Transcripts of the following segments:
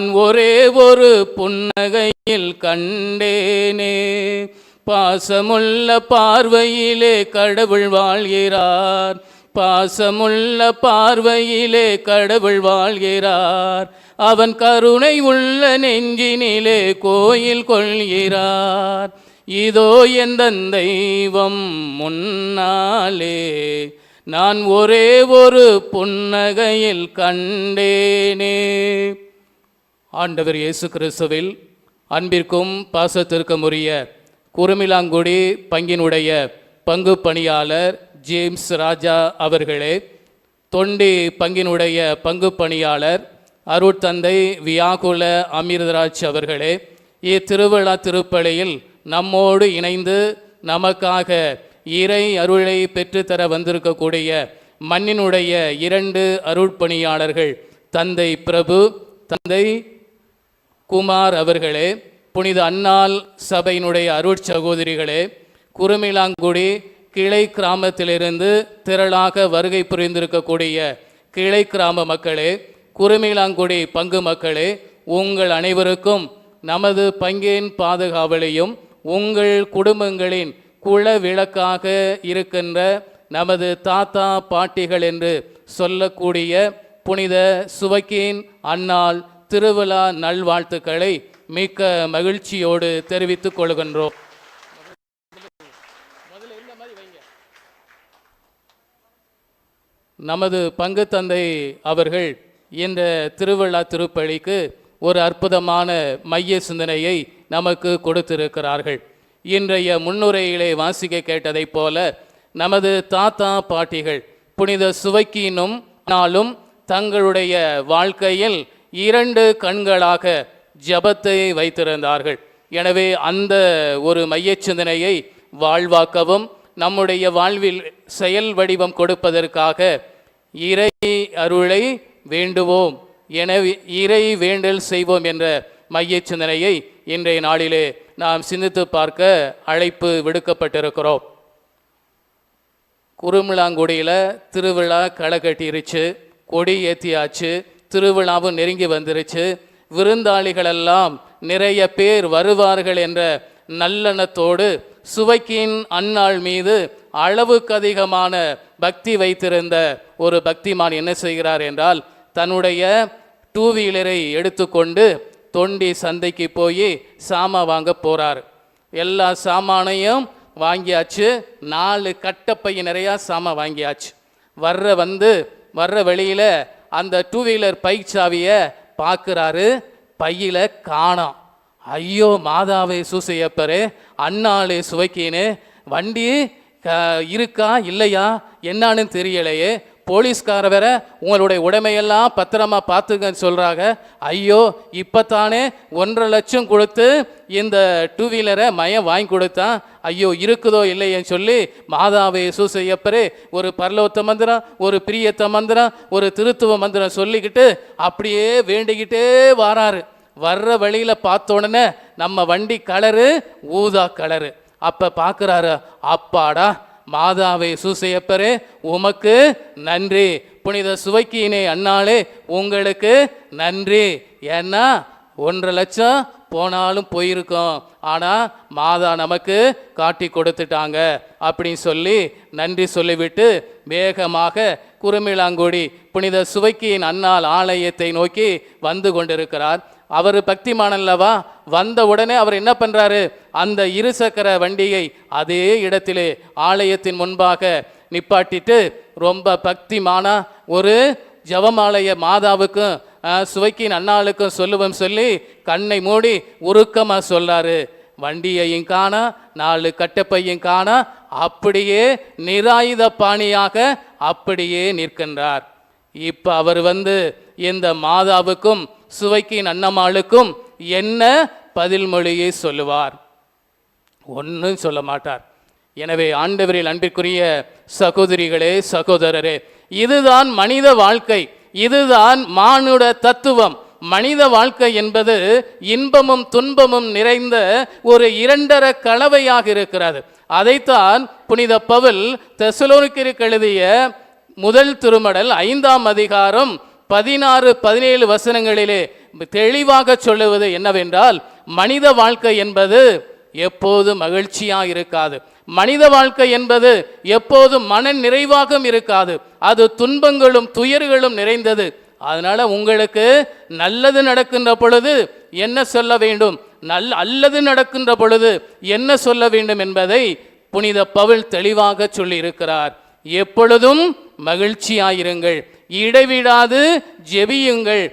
நான் ஒரே ஒரு புன்னகையில் கண்டேனே. பாசமுள்ள பார்வையிலே கடவுள் வாழ்கிறார். பாசமுள்ள பார்வையிலே கடவுள் வாழ்கிறார். அவன் கருணை உள்ள நெஞ்சினிலே கோயில் கொள்கிறார். இதோ எந்த தெய்வம் முன்னாலே நான் ஒரே ஒரு புன்னகையில் கண்டேனே. ஆண்டவர் இயேசு கிறிஸ்துவில் அன்பிற்கும் பாசத்திற்கும் உரிய குருமிலாங்குடி பங்கினுடைய பங்கு பணியாளர் ஜேம்ஸ் ராஜா அவர்களே தொண்டி பங்கினுடைய பங்கு பணியாளர் அருட்தந்தை வியாகுல அமிர்தராஜ் அவர்களே இத்திருவிழா திருப்பலியில் நம்மோடு இணைந்து நமக்காக இறை அருளை பெற்றுத்தர வந்திருக்கக்கூடிய மண்ணினுடைய இரண்டு அருட்பணியாளர்கள் தந்தை பிரபு தந்தை குமார் அவர்களே புனித அன்னாள் சபையினுடைய அருட்சகோதரிகளே குருமிலாங்குடி கிளை கிராமத்திலிருந்து திரளாக வருகை புரிந்திருக்கக்கூடிய கிளை கிராம மக்களே குருமிலாங்குடி பங்கு மக்களே உங்கள் அனைவருக்கும் நமது பங்கின் பாதுகாவலையும் உங்கள் குடும்பங்களின் குல விளக்காக இருக்கின்ற நமது தாத்தா பாட்டிகள் என்று சொல்லக்கூடிய புனித சுவக்கின் அன்னாள் திருவிழா நல்வாழ்த்துக்களை மிக்க மகிழ்ச்சியோடு தெரிவித்துக் கொள்கின்றோம். நமது பங்கு தந்தை அவர்கள் இந்த திருவிழா திருப்பலிக்கு ஒரு அற்புதமான மைய சிந்தனையை நமக்கு கொடுத்திருக்கிறார்கள். இன்றைய முன்னுரையிலே வாசிக்க கேட்டதைப் போல நமது தாத்தா பாட்டிகள் புனித சுவைக்கினும் நாளும் தங்களுடைய வாழ்க்கையில் இரண்டு கண்களாக ஜபத்தை வைத்திருந்தார்கள். எனவே அந்த ஒரு மையச்சிந்தனையை வாழ்வாக்கவும் நம்முடைய வாழ்வில் செயல் வடிவம் கொடுப்பதற்காக இறை அருளை வேண்டுவோம். எனவே இறை வேண்டல் செய்வோம் என்ற மைய சிந்தனையை இன்றைய நாளிலே நாம் சிந்தித்து பார்க்க அழைப்பு விடுக்கப்பட்டிருக்கிறோம். குறுமிளாங்குடியில் திருவிழா களை கட்டிருச்சு கொடி ஏற்றியாச்சு திருவிழாவும் நெருங்கி வந்துருச்சு. விருந்தாளிகளெல்லாம் நிறைய பேர் வருவார்கள் என்ற நல்லெண்ணத்தோடு சுவைக்கின் அன்னாள் மீது அளவுக்கு அதிகமான பக்தி வைத்திருந்த ஒரு பக்திமான் என்ன செய்கிறார் என்றால் தன்னுடைய டூ வீலரை எடுத்துக்கொண்டு தொண்டி சந்தைக்கு போய் சாமா வாங்க போறார். எல்லா சாமானையும் வாங்கியாச்சு. நாலு கட்டப்பை நிறையா சாமான் வாங்கியாச்சு. வர்ற வந்து வர்ற வழியில் அந்த டூ வீலர் பைக் சாவியை பார்க்குறாரு பையில் காணாம் ஐயோ மாதாவே சூசையப்பரே அண்ணாளே சுவைக்கின்னு வண்டி க- இருக்கா இல்லையா என்னான்னு தெரியலையே போலீஸ்கார வேற உங்களுடைய உடைமையெல்லாம் பத்திரமா பார்த்துங்கன்னு சொல்றாங்க. ஐயோ இப்பத்தானே ஒன்றரை லட்சம் கொடுத்து இந்த டூ வீலரை மயம் வாங்கி கொடுத்தான். ஐயோ இருக்குதோ இல்லையேன்னு சொல்லி மாதாவை சூசையப்பரே ஒரு பரலோத்த மந்திரம் ஒரு பிரியத்த மந்திரம் ஒரு திருத்துவ மந்திரம் சொல்லிக்கிட்டு அப்படியே வேண்டிக்கிட்டே வாராரு. வர்ற வழியில பார்த்த உடனே நம்ம வண்டி கலரு ஊதா கலரு. அப்ப பார்க்குறாரு அப்பாடா மாதாவை சூசையப்பரே உமக்கு நன்றி. புனித சுவைக்கினே அண்ணாளே உங்களுக்கு நன்றி. ஏன்னா ஒன்றரை லட்சம் போனாலும் போயிருக்கோம். ஆனால் மாதா நமக்கு காட்டி கொடுத்துட்டாங்க. அப்படின்னு சொல்லி நன்றி சொல்லிவிட்டு வேகமாக குருமிளாங்குடி புனித சுவைக்கியின் அன்னால் ஆலயத்தை நோக்கி வந்து கொண்டிருக்கிறார். அவர் பக்திமானல்லவா வந்த உடனே அவர் என்ன பண்றாரு? அந்த இருசக்கர வண்டியை அதே இடத்திலே ஆலயத்தின் முன்பாக நிப்பாட்டிட்டு ரொம்ப பக்திமான ஒரு ஜவமாலய மாதாவுக்கும் சுவைக்கின் அண்ணாளுக்கும் சொல்லுவோம் சொல்லி கண்ணை மூடி உருக்கமா சொல்லாரு. வண்டியையும் காண நாலு கட்டப்பையும் காண அப்படியே நிராயுத பாணியாக அப்படியே நிற்கின்றார். இப்போ அவர் வந்து இந்த மாதாவுக்கும் சுவைக்கின் அன்னம்மாளுக்கும் என்ன பதில்மொழியை சொல்லுவார்? ஒன்றும் சொல்ல மாட்டார். எனவே ஆண்டவரில் அன்பிற்குரிய சகோதரிகளே சகோதரரே இதுதான் மனித வாழ்க்கை இதுதான் மானுட தத்துவம். மனித வாழ்க்கை என்பது இன்பமும் துன்பமும் நிறைந்த ஒரு இரண்டர கலவையாக இருக்கிறது. அதைத்தான் புனித பவுல் தெசலோனிக்கருக்கு எழுதிய முதல் திருமடல் ஐந்தாம் அதிகாரம் பதினாறு பதினேழு வசனங்களிலே தெளிவாக சொல்லுவது என்னவென்றால் மனித வாழ்க்கை என்பது எப்போதும் மகிழ்ச்சியா இருக்காது. மனித வாழ்க்கை என்பது எப்போதும் மன நிறைவாகவும் இருக்காது. அது துன்பங்களும் துயர்களும் நிறைந்தது. அதனால உங்களுக்கு நல்லது நடக்கின்ற பொழுது என்ன சொல்ல வேண்டும்? நல் அல்லது நடக்கின்ற பொழுது என்ன சொல்ல வேண்டும் என்பதை புனித பவுல் தெளிவாக சொல்லியிருக்கிறார். எப்பொழுதும் மகிழ்ச்சியாயிருங்கள். இடைவிடாது ஜெபியுங்கள்.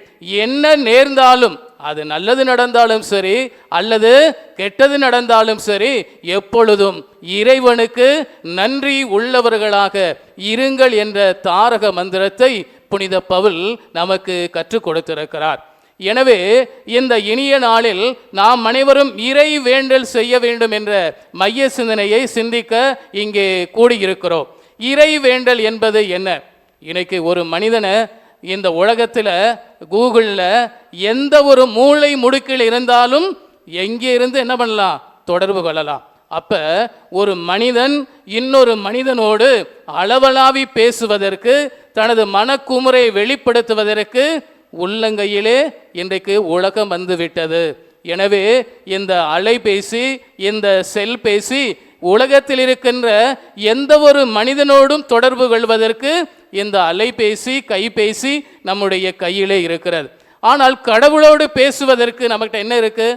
என்ன நேர்ந்தாலும் அது நல்லது நடந்தாலும் சரி அல்லது கெட்டது நடந்தாலும் சரி எப்பொழுதும் இறைவனுக்கு நன்றி உள்ளவர்களாக இருங்கள் என்ற தாரக மந்திரத்தை புனித பவுல் நமக்கு கற்றுக் கொடுத்திருக்கிறார். எனவே இந்த இனிய நாளில் நாம் அனைவரும் இறை வேண்டல் செய்ய வேண்டும் என்ற மைய சிந்தனையை சிந்திக்க இங்கே கூடியிருக்கிறோம். இறை வேண்டல் என்பது என்ன? இன்னைக்கு ஒரு மனிதனை இந்த உலகத்தில் கூகுளில் எந்த ஒரு மூளை முடுக்கில் இருந்தாலும் எங்கே இருந்து என்ன பண்ணலாம்? தொடர்பு கொள்ளலாம். அப்ப ஒரு மனிதன் இன்னொரு மனிதனோடு அளவலாவி பேசுவதற்கு தனது மனக்குமுறை வெளிப்படுத்துவதற்கு உள்ளங்கையிலே இன்றைக்கு உலகம் வந்துவிட்டது. எனவே இந்த அலைபேசி இந்த செல்பேசி உலகத்தில் இருக்கின்ற எந்த ஒரு மனிதனோடும் தொடர்பு கொள்வதற்கு இந்த அலைபேசி கைபேசி நம்முடைய கையிலே இருக்கிறது. ஆனால் கடவுளோடு பேசுவதற்கு நம்மகிட்ட என்ன இருக்கு?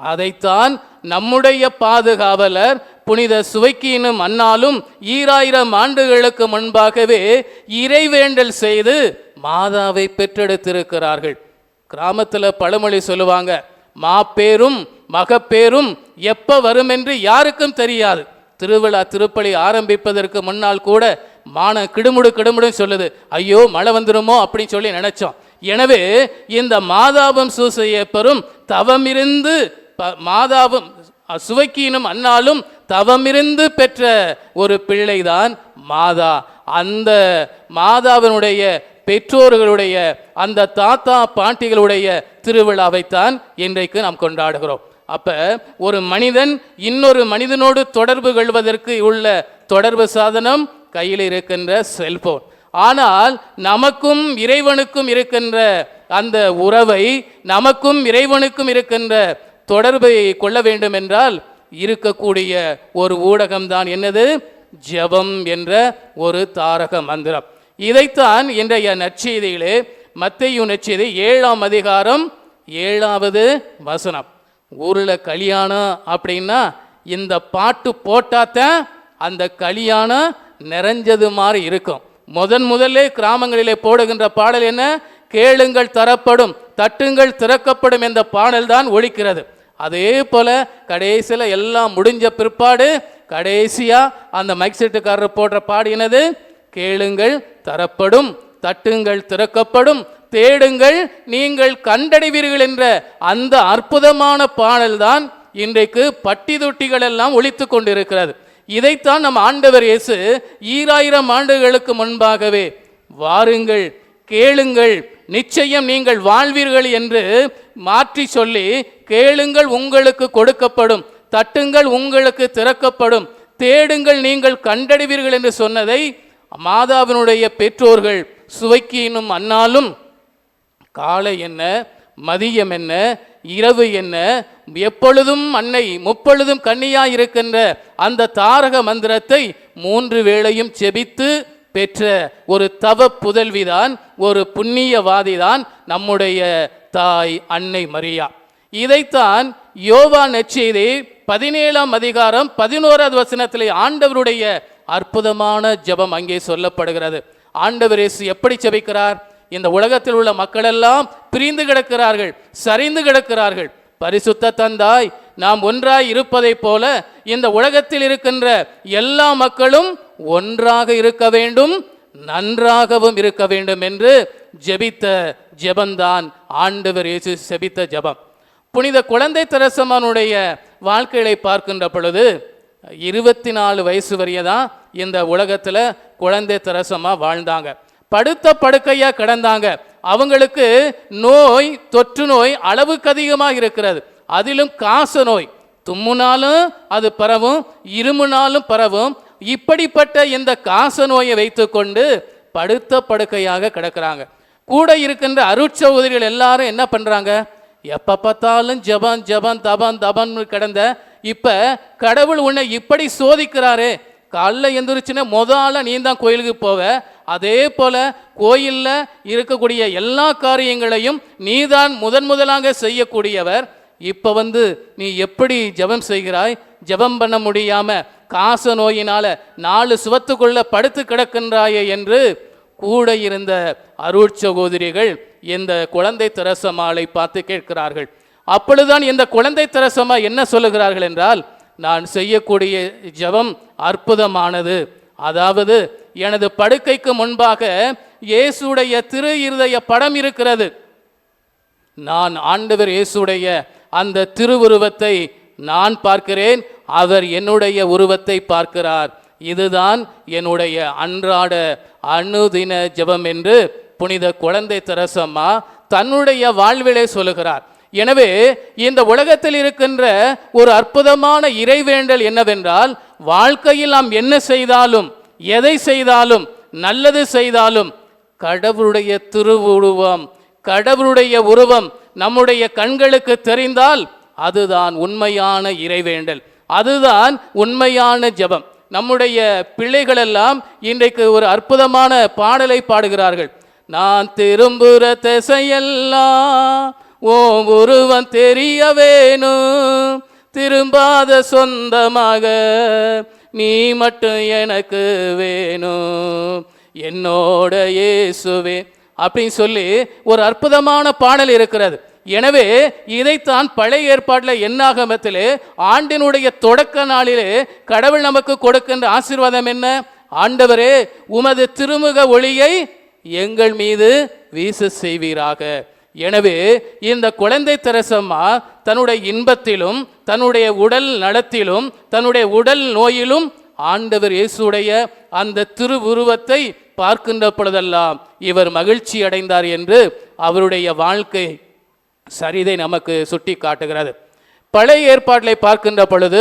அதைத்தான் நம்முடைய பாதுகாவலர் புனித சுவைக்கினும் அன்னாலும் ஈராயிரம் ஆண்டுகளுக்கு முன்பாகவே இறைவேண்டல் செய்து மாதாவை பெற்றெடுத்திருக்கிறார்கள். கிராமத்தில் பழமொழி சொல்லுவாங்க மாப்பேரும் மகப்பேரும் எப்ப வரும் என்று யாருக்கும் தெரியாது. திருவிழா திருப்பலி ஆரம்பிப்பதற்கு முன்னால் கூட மான கிடுமுடு கிடுமுடுன்னு சொல்லுது. ஐயோ மழை வந்துருமோ? அப்படின்னு சொல்லி நினைச்சோம். எனவே இந்த மாதாபம் சூசையப்பரும் தவமிருந்து மாதாவும் சுவைக்கீனும் அன்னாலும் தவமிருந்து பெற்ற ஒரு பிள்ளைதான் மாதா. அந்த மாதாவினுடைய பெற்றோர்களுடைய அந்த தாத்தா பாட்டிகளுடைய திருவிழாவைத்தான் இன்றைக்கு நாம் கொண்டாடுகிறோம். அப்ப ஒரு மனிதன் இன்னொரு மனிதனோடு தொடர்பு கொள்வதற்கு உள்ள தொடர்பு சாதனம் கையில் இருக்கின்ற செல்போன் ஆனால் நமக்கும் இறைவனுக்கும் இருக்கின்ற அந்த உறவை நமக்கும் இறைவனுக்கும் இருக்கின்ற தொடர்பை கொள்ள வேண்டும் என்றால் இருக்கக்கூடிய ஒரு ஊடகம்தான் என்னது? ஜெபம் என்ற ஒரு தாரக மந்திரம். இதைத்தான் இன்றைய நற்செய்தியிலே மத்தையு நற்செய்தி ஏழாம் அதிகாரம் ஏழாவது வசனம். ஊரில் கல்யாணம் அப்படின்னா இந்த பாட்டு போட்டாதான் அந்த கல்யாணம் நிறைஞ்சது மாதிரி இருக்கும். முதன் முதலே கிராமங்களிலே போடுகின்ற பாடல் என்ன? கேளுங்கள் தரப்படும் தட்டுங்கள் திறக்கப்படும் என்ற பாடல் தான் ஒழிக்கிறது. அதே போல கடைசியில் எல்லாம் முடிஞ்ச பிற்பாடு கடைசியா அந்த மைக் செட்டுக்காரர் போடுற பாடினது கேளுங்கள் தரப்படும் தட்டுங்கள் திறக்கப்படும் தேடுங்கள் நீங்கள் கண்டடைவீர்கள் என்ற அந்த அற்புதமான பாடல்தான் இன்றைக்கு பட்டி தொட்டிகள் எல்லாம் ஒழித்து கொண்டிருக்கிறது. இதைத்தான் நம் ஆண்டவர் இயேசு ஈராயிரம் ஆண்டுகளுக்கு முன்பாகவே வாருங்கள் கேளுங்கள் நிச்சயம் நீங்கள் வாழ்வீர்கள் என்று மாற்றி சொல்லி கேளுங்கள் உங்களுக்கு கொடுக்கப்படும் தட்டுங்கள் உங்களுக்கு திறக்கப்படும் தேடுங்கள் நீங்கள் கண்டடைவீர்கள் என்று சொன்னதை மாதாவினுடைய பெற்றோர்கள் சுவைக்கினும் அன்னாலும் காலை என்ன மதியம் என்ன இரவு என்ன எப்பொழுதும் அன்னை முப்பொழுதும் கன்னியாய் இருக்கின்ற அந்த தாரக மந்திரத்தை மூன்று வேளையும் செபித்து பெற்ற ஒரு தவ புதல்விதான் ஒரு புண்ணியவாதிதான் நம்முடைய தாய் அன்னை மரியா. இதைத்தான் யோவா நச்செய்தி பதினேழாம் அதிகாரம் பதினோராவது வசனத்திலே ஆண்டவருடைய அற்புதமான ஜெபம் அங்கே சொல்லப்படுகிறது. ஆண்டவர் இயேசு எப்படி ஜெபிக்கிறார்? இந்த உலகத்தில் உள்ள மக்களெல்லாம் பிரிந்து கிடக்கிறார்கள் சரிந்து கிடக்கிறார்கள். பரிசுத்த தந்தாய் நாம் ஒன்றாய் இருப்பதைப் போல இந்த உலகத்தில் இருக்கின்ற எல்லா மக்களும் ஒன்றாக இருக்க வேண்டும் நன்றாகவும் இருக்க வேண்டும் என்று ஜெபித்த ஜெபந்தான் ஆண்டவர் இயேசு ஜெபித்த ஜெபம். புனித குழந்தை தரசமானுடைய வாழ்க்கையை பார்க்கின்ற பொழுது இருபத்தி நாலு வயசு வரைய தான் இந்த உலகத்தில் குழந்தை தெரசமா வாழ்ந்தாங்க. படுத்த படுக்கையா கிடந்தாங்க. அவங்களுக்கு நோய் தொற்று நோய் அளவுக்கு அதிகமாக இருக்கிறது. அதிலும் காச நோய். தும்முனாலும் அது பரவும் இருமுனாலும் பரவும் இப்படிப்பட்ட இந்த காச நோயை வைத்துக்கொண்டு படுத்த படுக்கையாக கிடக்கிறாங்க. கூட இருக்கின்ற அருட்சகோதரிகள் எல்லாரும் என்ன பண்றாங்க? எப்ப பார்த்தாலும் ஜபம் ஜபம் தபான் தபான் கிடந்த இப்ப கடவுள் உன்னை இப்படி சோதிக்கிறாரே. காலைல எந்திரிச்சுன்னா முதல்ல நீ தான் கோயிலுக்கு போவ. அதே போல கோயில்ல இருக்கக்கூடிய எல்லா காரியங்களையும் நீதான் முதன் முதலாக செய்யக்கூடியவர். இப்ப வந்து நீ எப்படி ஜெபம் செய்கிறாய்? ஜெபம் பண்ண முடியாம காச நோயினால நாலு சுவத்துக்குள்ள படுத்து கிடக்கின்றாயே என்று கூட இருந்த அருட்சகோதரிகள் இந்த குழந்தை திரசமாலை பார்த்து கேட்கிறார்கள். அப்பொழுதுதான் இந்த குழந்தை திரசமா என்ன சொல்லுகிறார்கள் என்றால் நான் செய்யக்கூடிய ஜபம் அற்புதமானது. அதாவது எனது படுக்கைக்கு முன்பாக இயேசுடைய திரு இருதய படம் இருக்கிறது. நான் ஆண்டவர் இயேசுடைய அந்த திருவுருவத்தை நான் பார்க்கிறேன் அவர் என்னுடைய உருவத்தை பார்க்கிறார். இதுதான் என்னுடைய அன்றாட அனுதின ஜெபம் என்று புனித குழந்தை தெரசம்மா தன்னுடைய வாழ்விலே சொல்லுகிறார். எனவே இந்த உலகத்தில் இருக்கின்ற ஒரு அற்புதமான இறைவேண்டல் என்னவென்றால் வாழ்க்கையில் நாம் என்ன செய்தாலும் எதை செய்தாலும் நல்லது செய்தாலும் கடவுளுடைய திருவுருவம் கடவுளுடைய உருவம் நம்முடைய கண்களுக்கு தெரிந்தால் அதுதான் உண்மையான இறைவேண்டல். அதுதான் உண்மையான ஜெபம். நம்முடைய பிள்ளைகளெல்லாம் இன்றைக்கு ஒரு அற்புதமான பாடலை பாடுகிறார்கள். நான் திரும்புற திசையெல்லாம் ஓ உருவம் தெரிய வேணும் திரும்பாத சொந்தமாக நீ மட்டும் எனக்கு வேணும் என்னோட இயேசுவே அப்படின்னு சொல்லி ஒரு அற்புதமான பாடல் இருக்கிறது. எனவே இதைத்தான் பழைய ஏற்பாட்டில் என்னாகமத்திலே ஆண்டினுடைய தொடக்க நாளிலே கடவுள் நமக்கு கொடுக்கின்ற ஆசீர்வாதம் என்ன? ஆண்டவரே உமது திருமுக ஒளியை எங்கள் மீது வீச செய்வீராக. எனவே இந்த குழந்தை தெரசம்மா தன்னுடைய இன்பத்திலும் தன்னுடைய உடல் நலத்திலும் தன்னுடைய உடல் நோயிலும் ஆண்டவர் இயேசுடைய அந்த திருவுருவத்தை பார்க்கின்ற பொழுதெல்லாம் இவர் மகிழ்ச்சி அடைந்தார் என்று அவருடைய வாழ்க்கை சரிதை நமக்கு சுட்டி காட்டுகிறது. பழைய ஏற்பாட்டில் பார்க்கின்ற பொழுது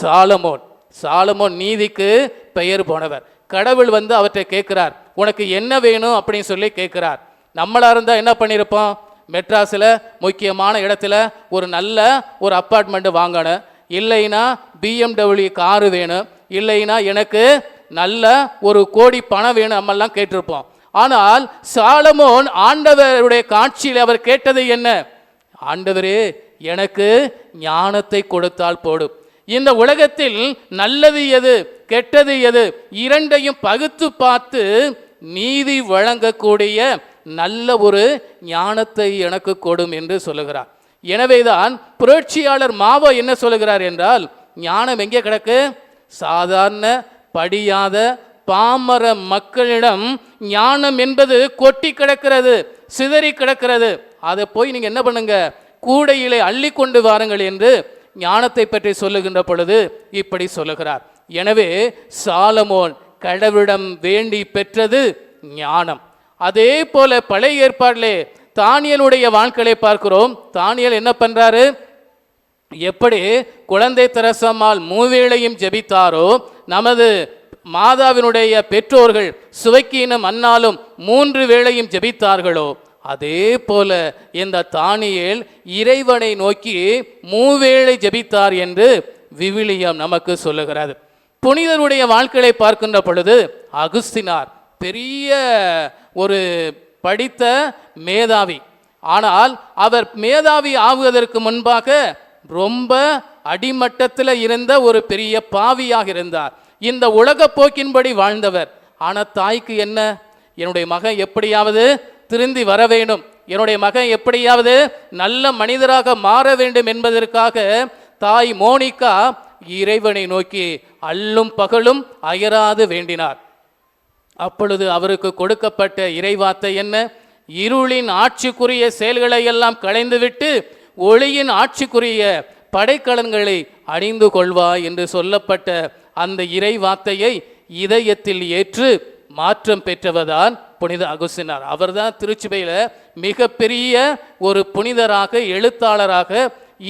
சாலமோன் சாலமோன் நீதிக்கு பெயர் போனவர். கடவுள் வந்து அவற்றை கேட்கிறார். உனக்கு என்ன வேணும் அப்படின்னு சொல்லி கேட்கிறார். நம்மளாக இருந்தால் என்ன பண்ணியிருப்போம் மெட்ராஸில் முக்கியமான இடத்துல ஒரு நல்ல ஒரு அப்பார்ட்மெண்ட்டு வாங்கணும். இல்லைன்னா பிஎம்டபிள்யூ காரு வேணும். இல்லைன்னா எனக்கு நல்ல ஒரு கோடி பணம் வேணும் நம்மெல்லாம் கேட்டிருப்போம். ஆனால் சாலமோன் ஆண்டவருடைய காட்சியில் அவர் கேட்டது என்ன? ஆண்டவரே எனக்கு ஞானத்தை கொடுத்தால் போடும் இந்த உலகத்தில் நல்லது எது கெட்டது எது இரண்டையும் பகுத்து பார்த்து நீதி வழங்கக்கூடிய நல்ல ஒரு ஞானத்தை எனக்கு கொடும் என்று சொல்லுகிறார். எனவேதான் புரட்சியாளர் மாவோ என்ன சொல்லுகிறார் என்றால் ஞானம் எங்கே கிடக்கு? சாதாரண படியாத பாமர மக்களிடம் ஞானம் என்பது கொட்டி கிடக்கிறது சிதறி கிடக்கிறது. அதை போய் நீங்க என்ன பண்ணுங்க? கூடையிலே அள்ளி கொண்டு வாருங்கள் என்று ஞானத்தை பற்றி சொல்லுகின்ற பொழுது இப்படி சொல்லுகிறார். எனவே சாலமோன் கடவுளிடம் வேண்டி பெற்றது ஞானம். அதே போல பழைய ஏற்பாடிலே தானியலுடைய வாழ்க்கையை பார்க்கிறோம். தானியல் என்ன பண்றாரு? எப்படி குழந்தை தரசம்மாள் மூவேளையும் ஜெபித்தாரோ நமது மாதாவினுடைய பெற்றோர்கள் சுவைக்கீனம் அன்னாலும் மூன்று வேளையும் ஜெபித்தார்களோ அதே போல இந்த தானியல் இறைவனை நோக்கி மூவேளை ஜெபித்தார் என்று விவிலியம் நமக்கு சொல்லுகிறது புனிதருடைய வாழ்க்கையை பார்க்கின்ற பொழுது அகுஸ்தினார் பெரிய ஒரு படித்த மேதாவி. ஆனால் அவர் மேதாவி ஆகுவதற்கு முன்பாக ரொம்ப அடிமட்டத்தில் இருந்த ஒரு பெரிய பாவியாக இருந்தார். இந்த உலக போக்கின்படி வாழ்ந்தவர். ஆனால் தாய்க்கு என்ன? என்னுடைய மகன் எப்படியாவது திருந்தி வர வேண்டும். என்னுடைய மகன் எப்படியாவது நல்ல மனிதராக மாற வேண்டும் என்பதற்காக தாய் மோனிகா இறைவனை நோக்கி அல்லும் பகலும் அயராது வேண்டினார். அப்பொழுது அவருக்கு கொடுக்கப்பட்ட இறைவார்த்தை என்ன? இருளின் ஆட்சிக்குரிய செயல்களை எல்லாம் களைந்துவிட்டு ஒளியின் ஆட்சிக்குரிய படைக்கலன்களை அணிந்து கொள்வாய் என்று சொல்லப்பட்ட அந்த இறை வார்த்தையை இதயத்தில் ஏற்று மாற்றம் பெற்றவதான் புனித அகுசினார் அவர்தான் திருச்சிபையில் மிகப்பெரிய ஒரு புனிதராக எழுத்தாளராக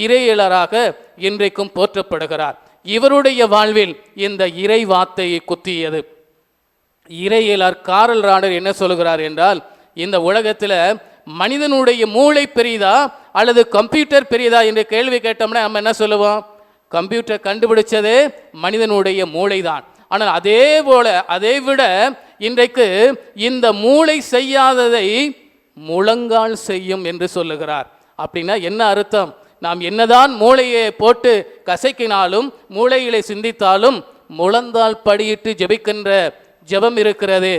இறையலராக இன்றைக்கும் போற்றப்படுகிறார். இவருடைய வாழ்வில் இந்த இறை வார்த்தையை குத்தியது. இறையியலார் காரல் ராடர் என்ன சொல்கிறார் என்றால் இந்த உலகத்துல மனிதனுடைய மூளை பெரியதா அல்லது கம்ப்யூட்டர் பெரியதா என்று கேள்வி கேட்டோம்னா நம்ம என்ன சொல்லுவோம்? கம்ப்யூட்டர் கண்டுபிடிச்சதே மனிதனுடைய மூளைதான். ஆனால் அதே போல அதை விட இன்றைக்கு இந்த மூளை செய்யாததை முழங்கால் செய்யும் என்று சொல்லுகிறார். அப்படின்னா என்ன அர்த்தம்? நாம் என்னதான் மூளையை போட்டு கசைக்கினாலும் மூளையிலே சிந்தித்தாலும் முழந்தால் படியிட்டு ஜெபிக்கின்ற ஜெபம் இருக்கிறது.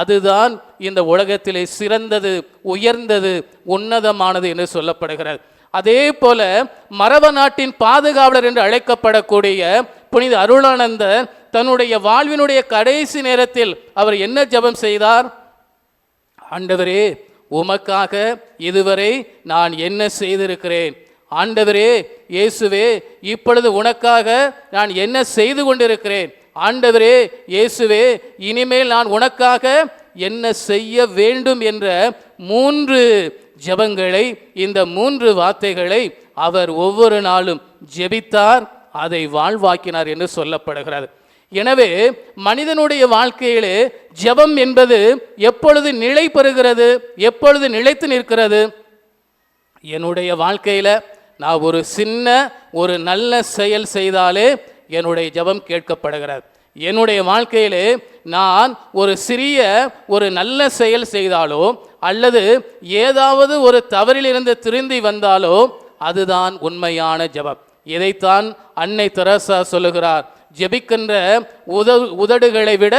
அதுதான் இந்த உலகத்திலே சிறந்தது உயர்ந்தது உன்னதமானது என்று சொல்லப்படுகிறது. அதே போல மரப நாட்டின் பாதுகாவலர் என்று அழைக்கப்படக்கூடிய புனித அருளானந்த தன்னுடைய வாழ்வினுடைய கடைசி நேரத்தில் அவர் என்ன ஜெபம் செய்தார்? ஆண்டவரே உமக்காக இதுவரை நான் என்ன செய்திருக்கிறேன்? ஆண்டவரே இயேசுவே இப்பொழுது உனக்காக நான் என்ன செய்து கொண்டிருக்கிறேன்? ஆண்டவரே இயேசுவே இனிமேல் நான் உனக்காக என்ன செய்ய வேண்டும் என்ற மூன்று ஜெபங்களை இந்த மூன்று வார்த்தைகளை அவர் ஒவ்வொரு நாளும் ஜெபித்தார் அதை வாழ்வாக்கினார் என்று சொல்லப்படுகிறது. எனவே மனிதனுடைய வாழ்க்கையிலே ஜெபம் என்பது எப்பொழுது நிலை பெறுகிறது எப்பொழுது நிலைத்து நிற்கிறது? என்னுடைய வாழ்க்கையில் நான் ஒரு சின்ன ஒரு நல்ல செயல் செய்தாலே என்னுடைய ஜெபம் கேட்கப்படுகிறது. என்னுடைய வாழ்க்கையிலே நான் ஒரு சிறிய ஒரு நல்ல செயல் செய்தாலோ அல்லது ஏதாவது ஒரு தவறிலிருந்து திருந்தி வந்தாலோ அதுதான் உண்மையான ஜெபம். இதைத்தான் அன்னை தெரசா சொல்லுகிறார். ஜெபிக்கின்ற உதவு உதடுகளை விட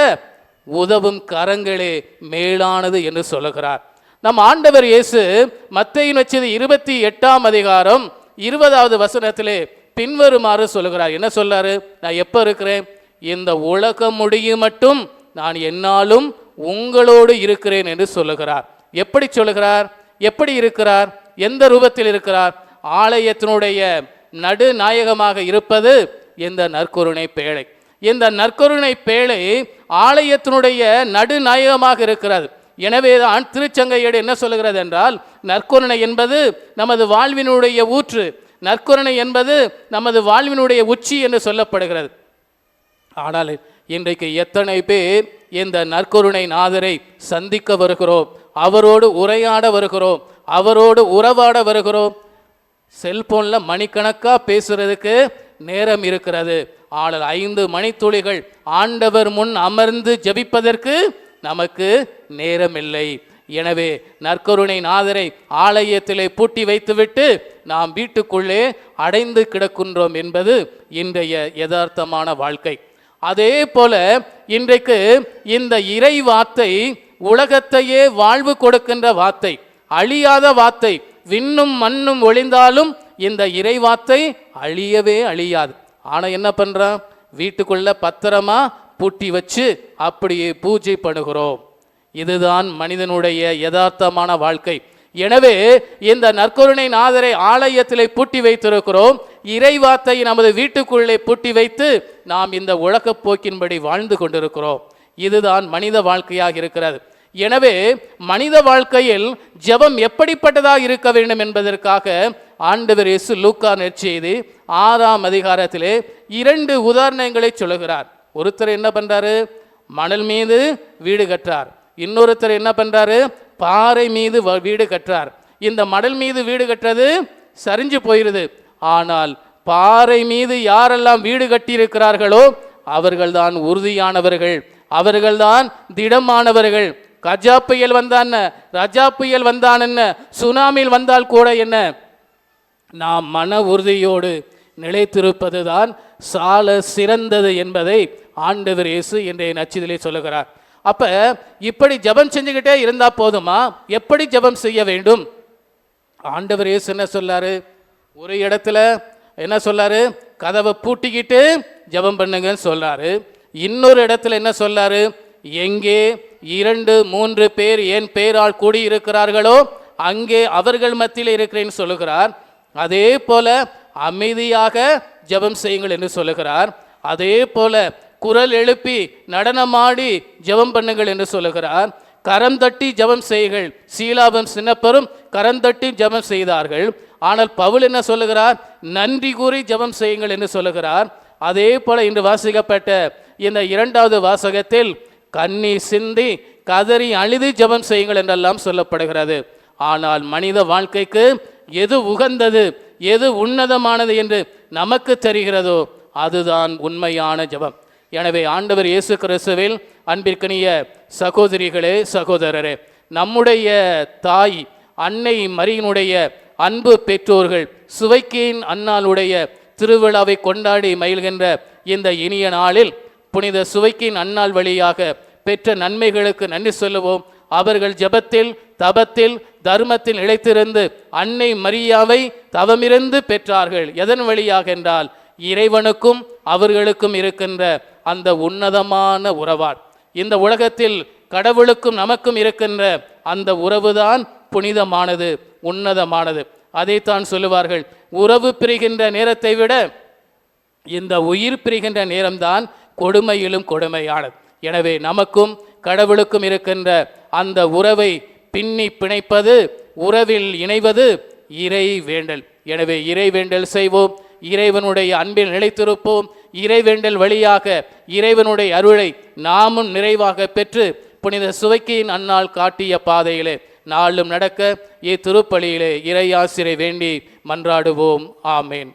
உதவும் கரங்களே மேலானது என்று சொல்லுகிறார். நம் ஆண்டவர் இயேசு மத்தையின் வச்சது இருபத்தி எட்டாம் அதிகாரம் இருபதாவது வசனத்திலே பின்வருமாறு சொல்லுகிறார். என்ன சொல்றாரு நான் எப்போ இருக்கிறேன்? இந்த உலகம் முடியும் மட்டும் நான் என்னாலும் உங்களோடு இருக்கிறேன் என்று சொல்லுகிறார். எப்படி சொல்லுகிறார்? எப்படி இருக்கிறார்? எந்த ரூபத்தில் இருக்கிறார்? ஆலயத்தினுடைய நடுநாயகமாக இருப்பது இந்த நற்கருணை பேழை. இந்த நற்கருணை பேழை ஆலயத்தினுடைய நடுநாயகமாக இருக்கிறது. எனவே தான் திருச்சங்கையேடு என்ன சொல்லுகிறது என்றால் நற்கருணை என்பது நமது வாழ்வினுடைய ஊற்று. நற்கருணை என்பது நமது வாழ்வினுடைய உச்சி என்று சொல்லப்படுகிறது. ஆனால் இன்றைக்கு எத்தனை பேர் இந்த நற்கருணை நாதரை சந்திக்க வருகிறோம் அவரோடு உரையாட வருகிறோம் அவரோடு உறவாட வருகிறோம்? செல்போனில் மணிக்கணக்காக பேசுகிறதுக்கு நேரம் இருக்கிறது. ஆளல் ஐந்து மணித்துளிகள் ஆண்டவர் முன் அமர்ந்து ஜெபிப்பதற்கு நமக்கு நேரமில்லை. எனவே நற்கருணை நாதரை ஆலயத்திலே பூட்டி வைத்துவிட்டு நாம் வீட்டுக்குள்ளே அடைந்து கிடக்கின்றோம் என்பது இன்றைய யதார்த்தமான வாழ்க்கை. அதே போல இன்றைக்கு இந்த இறை வார்த்தை உலகத்தையே வாழ்வு கொடுக்கின்ற வார்த்தை அழியாத வார்த்தை விண்ணும் மண்ணும் ஒளிந்தாலும் இந்த இறைவாத்தை அழியவே அழியாது. ஆனால் என்ன பண்ணுறான் வீட்டுக்குள்ள பத்திரமா பூட்டி வச்சு அப்படியே பூஜை பண்ணுகிறோம். இதுதான் மனிதனுடைய யதார்த்தமான வாழ்க்கை. எனவே இந்த நற்கருணை நாதரை ஆலயத்திலே பூட்டி வைத்திருக்கிறோம். இறைவாத்தை நமது வீட்டுக்குள்ளே பூட்டி வைத்து நாம் இந்த உலகப் போக்கின்படி வாழ்ந்து கொண்டிருக்கிறோம். இதுதான் மனித வாழ்க்கையாக இருக்கிறது. எனவே மனித வாழ்க்கையில் ஜெபம் எப்படிப்பட்டதாக இருக்க வேண்டும் என்பதற்காக ஆண்டவர் இயேசு லூக்கா நெற்செய்து ஆறாம் அதிகாரத்திலே இரண்டு உதாரணங்களை சொல்லுகிறார். ஒருத்தர் என்ன பண்றாரு? மணல் மீது வீடு கற்றார் இன்னொருத்தர் என்ன பண்றாரு? பாறை மீது வ- வீடு கற்றார் இந்த மணல் மீது வீடு கட்டுறது சரிஞ்சு போயிடுது ஆனால் பாறை மீது யாரெல்லாம் வீடு கட்டியிருக்கிறார்களோ அவர்கள்தான் உறுதியானவர்கள். அவர்கள்தான் திடமானவர்கள். கஜா புயல் வந்தான் ரஜா புயல் வந்தான் என்ன? சுனாமியில் வந்தால் கூட என்ன? நாம் மன உறுதியோடு நிலைத்திருப்பது தான் சால சிறந்தது என்பதை ஆண்டவர் இயேசு இன்றைய நச்சுதலே சொல்லுகிறார். அப்போ இப்படி ஜெபம் செஞ்சுக்கிட்டே இருந்தால் போதுமா? எப்படி ஜெபம் செய்ய வேண்டும்? ஆண்டவர் இயேசு என்ன சொல்லாரு? ஒரு இடத்துல என்ன சொல்லாரு? கதவை பூட்டிக்கிட்டு ஜெபம் பண்ணுங்கன்னு சொல்றாரு இன்னொரு இடத்துல என்ன சொல்லாரு? எங்கே இரண்டு மூன்று பேர் என் பேரால் கூடி இருக்கிறார்களோ அங்கே அவர்கள் மத்தியில் இருக்கிறேன்னு சொல்லுகிறார். அதே போல அமைதியாக ஜெபம் செய்யுங்கள் என்று சொல்லுகிறார். அதே போல குரல் எழுப்பி நடனமாடி ஜெபம் பண்ணுங்கள் என்று சொல்லுகிறார். கரம் தட்டி ஜெபம் செய்யுங்கள். சீலாபம் சின்னப்பரும் கரம் தட்டி ஜெபம் செய்தார்கள். ஆனால் பவுல் என்ன சொல்லுகிறார்? நன்றி கூறி ஜெபம் செய்யுங்கள் என்று சொல்லுகிறார். அதே போல இன்று வாசிக்கப்பட்ட இந்த இரண்டாவது வாசகத்தில் கண்ணி சிந்தி கதறி அழுது ஜெபம் செய்யுங்கள் என்றெல்லாம் சொல்லப்படுகிறது. ஆனால் மனித வாழ்க்கைக்கு எது உகந்தது எது உன்னதமானது என்று நமக்கு தெரிகிறதோ அதுதான் உண்மையான ஜெபம். எனவே ஆண்டவர் இயேசு கிறிஸ்துவில் அன்பிற்கனிய சகோதரிகளே சகோதரரே நம்முடைய தாய் அன்னை மரியினுடைய அன்பு பெற்றோர்கள் சுவைக்கின் அன்னாளுடைய திருவிழாவை கொண்டாடி மயில்கின்ற இந்த இனிய நாளில் புனித சுவைக்கின் அன்னாள் வழியாக பெற்ற நன்மைகளுக்கு நன்றி சொல்லுவோம். அவர்கள் ஜெபத்தில் தபத்தில் தர்மத்தில் இழைத்திருந்து அன்னை மரியாவை தவமிருந்து பெற்றார்கள். எதன் வழியாக என்றால் இறைவனுக்கும் அவர்களுக்கும் இருக்கின்ற அந்த உன்னதமான உறவார் இந்த உலகத்தில் கடவுளுக்கும் நமக்கும் இருக்கின்ற அந்த உறவுதான் புனிதமானது உன்னதமானது. அதைத்தான் சொல்லுவார்கள். உறவு பிரிகின்ற நேரத்தை விட இந்த உயிர் பிரிகின்ற நேரம்தான் கொடுமையிலும் கொடுமையானது. எனவே நமக்கும் கடவுளுக்கும் இருக்கின்ற அந்த உறவை பின்னி பிணைப்பது உறவில் இணைவது இறை வேண்டல். எனவே இறை வேண்டல் செய்வோம் இறைவனுடைய அன்பில் நிலைத்திருப்போம் இறைவேண்டல் வழியாக இறைவனுடைய அருளை நாமும் நிறைவாக பெற்று புனித சுவைக்கியின் அன்னால் காட்டிய பாதையிலே நாளும் நடக்க இத்திருப்பலியிலே இறையாசிரை வேண்டி மன்றாடுவோம். ஆமேன்.